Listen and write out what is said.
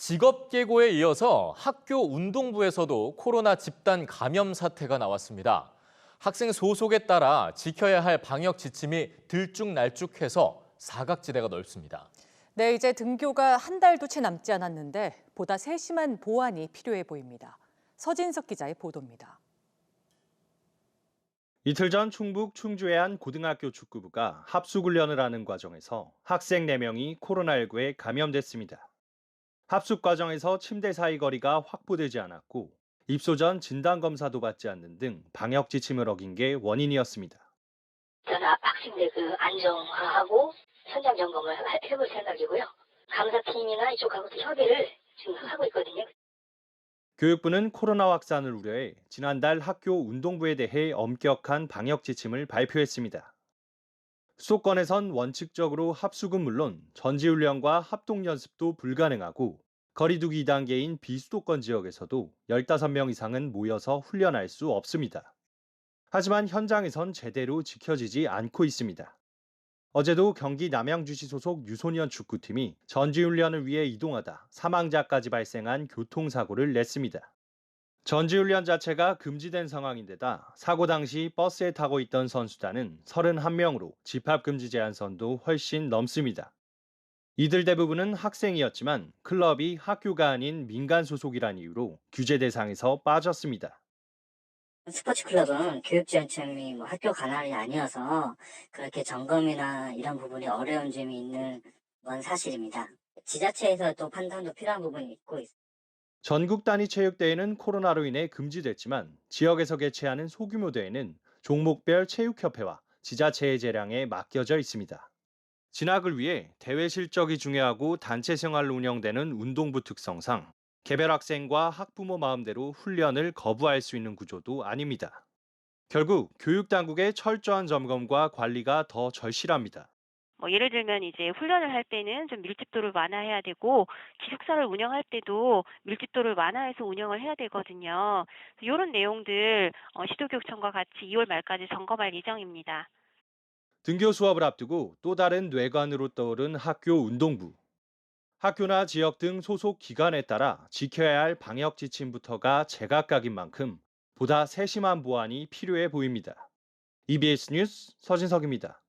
직업계고에 이어서 학교 운동부에서도 코로나 집단 감염 사태가 나왔습니다. 학생 소속에 따라 지켜야 할 방역 지침이 들쭉날쭉해서 사각지대가 넓습니다. 네, 이제 등교가 한 달도 채 남지 않았는데 보다 세심한 보완이 필요해 보입니다. 서진석 기자의 보도입니다. 이틀 전 충북 충주의 한 고등학교 축구부가 합숙훈련을 하는 과정에서 학생 4명이 코로나19에 감염됐습니다. 합숙 과정에서 침대 사이 거리가 확보되지 않았고 입소 전 진단 검사도 받지 않는 등 방역 지침을 어긴 게 원인이었습니다. 저는 학생들 그 안정화하고 현장 점검을 해- 해볼 생각이고요. 감사팀이나 이쪽하고도 협의를 지금 하고 있거든요. 교육부는 코로나 확산을 우려해 지난달 학교 운동부에 대해 엄격한 방역 지침을 발표했습니다. 수도권에선 원칙적으로 합숙은 물론 전지훈련과 합동연습도 불가능하고 거리두기 2단계인 비수도권 지역에서도 15명 이상은 모여서 훈련할 수 없습니다. 하지만 현장에선 제대로 지켜지지 않고 있습니다. 어제도 경기 남양주시 소속 유소년 축구팀이 전지훈련을 위해 이동하다 사망자까지 발생한 교통사고를 냈습니다. 전지훈련 자체가 금지된 상황인데다 사고 당시 버스에 타고 있던 선수단은 31명으로 집합금지 제한선도 훨씬 넘습니다. 이들 대부분은 학생이었지만 클럽이 학교가 아닌 민간 소속이란 이유로 규제 대상에서 빠졌습니다. 스포츠 클럽은 교육지원청이 뭐 학교 관할이 아니어서 그렇게 점검이나 이런 부분이 어려운 점이 있는 건 사실입니다. 지자체에서 또 판단도 필요한 부분이 있고 있습니다. 전국 단위 체육대회는 코로나로 인해 금지됐지만 지역에서 개최하는 소규모 대회는 종목별 체육협회와 지자체의 재량에 맡겨져 있습니다. 진학을 위해 대회 실적이 중요하고 단체 생활로 운영되는 운동부 특성상 개별 학생과 학부모 마음대로 훈련을 거부할 수 있는 구조도 아닙니다. 결국 교육당국의 철저한 점검과 관리가 더 절실합니다. 뭐 예를 들면 이제 훈련을 할 때는 좀 밀집도를 완화해야 되고 기숙사를 운영할 때도 밀집도를 완화해서 운영을 해야 되거든요. 이런 내용들 어, 시도교육청과 같이 2월 말까지 점검할 예정입니다. 등교 수업을 앞두고 또 다른 뇌관으로 떠오른 학교 운동부. 학교나 지역 등 소속 기관에 따라 지켜야 할 방역 지침부터가 제각각인 만큼 보다 세심한 보완이 필요해 보입니다. EBS 뉴스 서진석입니다.